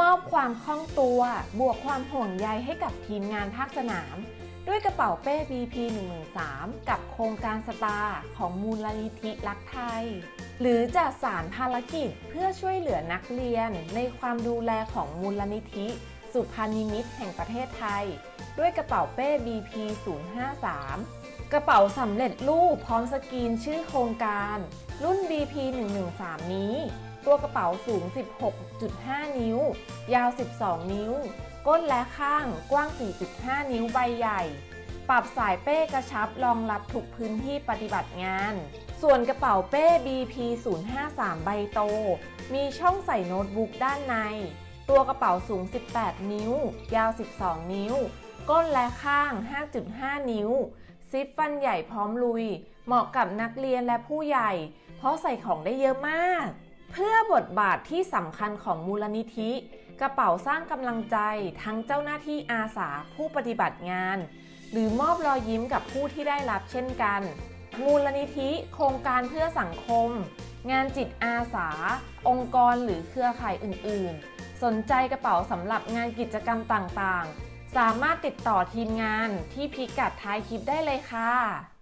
มอบความคล่องตัว บวกความห่วงใยให้กับทีมงานภาคสนาม ด้วยกระเป๋าเป้ BP 113กับโครงการสตาร์ของมูลนิธิรักไทย หรือจัดสารภารกิจเพื่อช่วยเหลือนักเรียน ในความดูแลของมูลนิธิ สุพานิมิตแห่งประเทศไทย ด้วยกระเป๋าเป้ BP 053 กระเป๋าสำเร็จรูปพร้อมสกรีนชื่อโครงการ รุ่น BP 113 นี้ ตัวกระเป๋าสูง 16.5 นิ้ว ยาว 12 นิ้ว ก้นและข้างกว้าง 4.5 นิ้วใบใหญ่ ปรับสายเป้กระชับรองรับทุกพื้นที่ปฏิบัติงาน ส่วนกระเป๋าเป้ BP 053 ใบโต มีช่องใส่โน้ตบุ๊กด้านใน ตัวกระเป๋าสูง 18 นิ้ว ยาว 12 นิ้ว ก้นและข้าง 5.5 นิ้วซิปฟันใหญ่พร้อมลุย เหมาะกับนักเรียนและผู้ใหญ่ เพราะใส่ของได้เยอะมาก พื่อบทบาทที่สำคัญของมูลนิธิ กระเป๋าสร้างกำลังใจทั้งเจ้าหน้าที่อาสาผู้ปฏิบัติงาน หรือมอบรอยยิ้มกับผู้ที่ได้รับเช่นกัน มูลนิธิ โครงการเพื่อสังคม งานจิตอาสา องค์กรหรือเครือข่ายอื่น ๆ สนใจกระเป๋าสำหรับงานกิจกรรมต่าง ๆ สามารถติดต่อทีมงานที่พิกัดท้ายคลิปได้เลยค่ะ